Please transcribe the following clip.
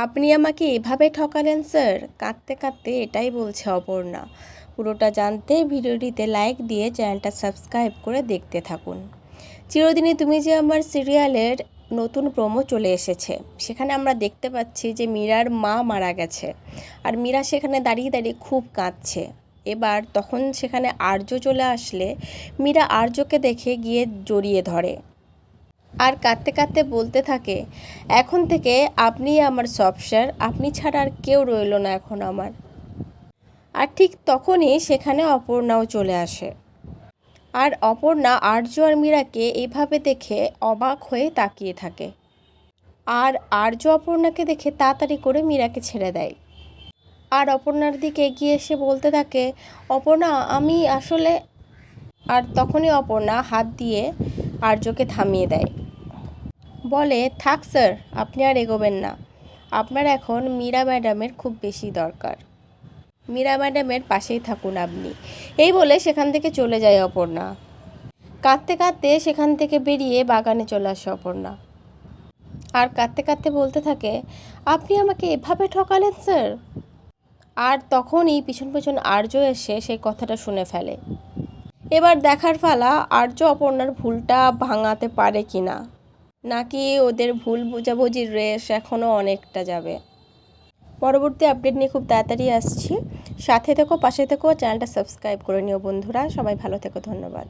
আপনি আমাকে এভাবে ঠকালেন, স্যার? কাঁদতে কাঁদতে এটাই বলছে অপর্ণা। পুরোটা জানতে ভিডিওটিতে লাইক দিয়ে চ্যানেলটা সাবস্ক্রাইব করে দেখতে থাকুন। চিরদিনই তুমি যে আমার সিরিয়ালের নতুন প্রোমো চলে এসেছে, সেখানে আমরা দেখতে পাচ্ছি যে মীরার মা মারা গেছে। আর মীরা সেখানে দাঁড়িয়ে দাঁড়িয়ে খুব কাঁদছে। এবার তখন সেখানে আর্য চলে আসলে মীরা আর্যকে দেখে গিয়ে জড়িয়ে ধরে। আর কাঁদতে কাঁদতে বলতে থাকে, এখন থেকে আপনি আমার স্যার আপনি ছাড়া আর কেউ রইল না এখন আমার। আর ঠিক তখনই সেখানে অপর্ণাও চলে আসে। আর অপর্ণা আর্য আর মীরাকে এইভাবে দেখে অবাক হয়ে তাকিয়ে থাকে। আর আর্য অপর্ণাকে দেখে তাড়াতাড়ি করে মীরাকে ছেড়ে দেয়। আর অপর্ণার দিকে এগিয়ে এসে বলতে থাকে, অপর্ণা, আমি আসলে আর তখনই অপর্ণা হাত দিয়ে আর্যকে থামিয়ে দেয়। বলে, থাক স্যার, আপনি আর এগোবেন না। আপনার এখন মীরা ম্যাডামের খুব বেশি দরকার। মীরা ম্যাডামের পাশেই থাকুন আপনি। এই বলে সেখান থেকে চলে যায় অপর্ণা। কাঁদতে কাঁদতে সেখান থেকে বেরিয়ে বাগানে চলে আসে অপর্ণা। আর কাঁদতে কাঁদতে বলতে থাকে, আপনি আমাকে এভাবে ঠকালেন, স্যার? আর তখনই পিছন পিছন আর্য এসে সেই কথাটা শুনে ফেলে। এবার দেখার ফালা আর্য অপর্ণার ভুলটা ভাঙাতে পারে কি না নাকি ওদের ভুল বোঝাবুঝির রেশ এখনও অনেকটা যাবে? পরবর্তী আপডেট নিয়ে খুব তাড়াতাড়ি আসছি। সাথে থেকো, পাশে থেকো, চ্যানেলটা সাবস্ক্রাইব করে নিও বন্ধুরা। সবাই ভালো থেকো, ধন্যবাদ।